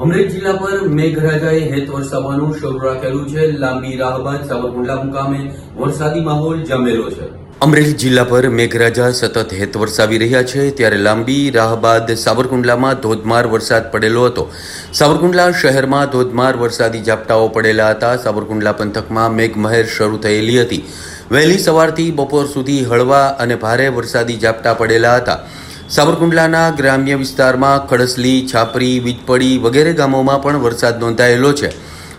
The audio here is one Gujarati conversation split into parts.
અમરેલી જિલ્લા પર મેઘરાજાએ હેત વરસાવવાનું શરૂ રાખેલું છે. લાંબી રાહ બાદ સાવરકુંડલા મુકામે વરસાદી માહોલ જામેલો છે. અમરેલી જિલ્લા પર મેઘરાજા સતત હેત વરસાવી રહ્યા છે. ત્યારે લાંબી રાહ બાદ સાવરકુંડલામાં ધોધમાર વરસાદ પડેલો હતો. સાવરકુંડલા શહેરમાં ધોધમાર વરસાદી ઝાપટાઓ પડેલા હતા. સાવરકુંડલા પંથકમાં મેઘમહેર શરૂ થયેલી હતી. વહેલી સવારથી બપોર સુધી હળવા અને ભારે વરસાદી ઝાપટા પડેલા હતા. સાવરકુંડલાના ગ્રામ્ય વિસ્તારમાં ખડસલી, છાપરી વીજપડી વગેરે ગામોમાં પણ વરસાદ નોંધાયેલો છે.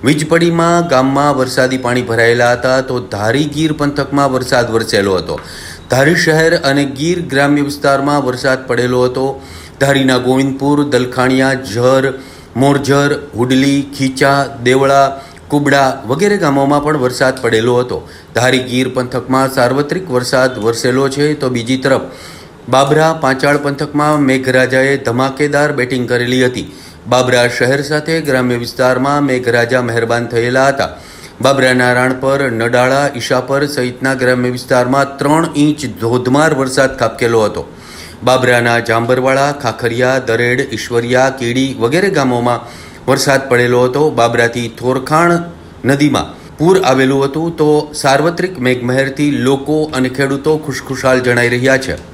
વીજપડીમાં ગામમાં વરસાદી પાણી ભરાયેલા હતા તો ધારી ગીર પંથકમાં વરસાદ વરસેલો હતો. ધારી શહેર અને ગીર ગ્રામ્ય વિસ્તારમાં વરસાદ પડેલો હતો. ધારીના ગોવિંદપુર, દલખાણિયા, ઝર, મોરઝર, હુડલી, ખીચા, દેવળા, કુબડા વગેરે ગામોમાં પણ વરસાદ પડેલો હતો. ધારી ગીર પંથકમાં સાર્વત્રિક વરસાદ વરસેલો છે તો બીજી તરફ બાબરા પાંચાળ પંથકમાં મેઘરાજાએ ધમાકેદાર બેટિંગ કરેલી હતી. બાબરા શહેર સાથે ગ્રામ્ય વિસ્તારમાં મેઘરાજા મહેરબાન થયેલા હતા. બાબરાના રાણપર નડાળા ઈશાપર સહિતના ગ્રામ્ય વિસ્તારમાં ત્રણ ઇંચ ધોધમાર વરસાદ ખાબકેલો હતો. બાબરાના જાંબરવાળા ખાખરિયા, દરેડ, ઈશ્વરિયા, કીડી વગેરે ગામોમાં વરસાદ પડેલો હતો. બાબરાથી થોરખાણ નદીમાં પૂર આવેલું હતું તો સાર્વત્રિક મેઘમહેરથી લોકો અને ખેડૂતો ખુશખુશાલ જણાઈ રહ્યા છે.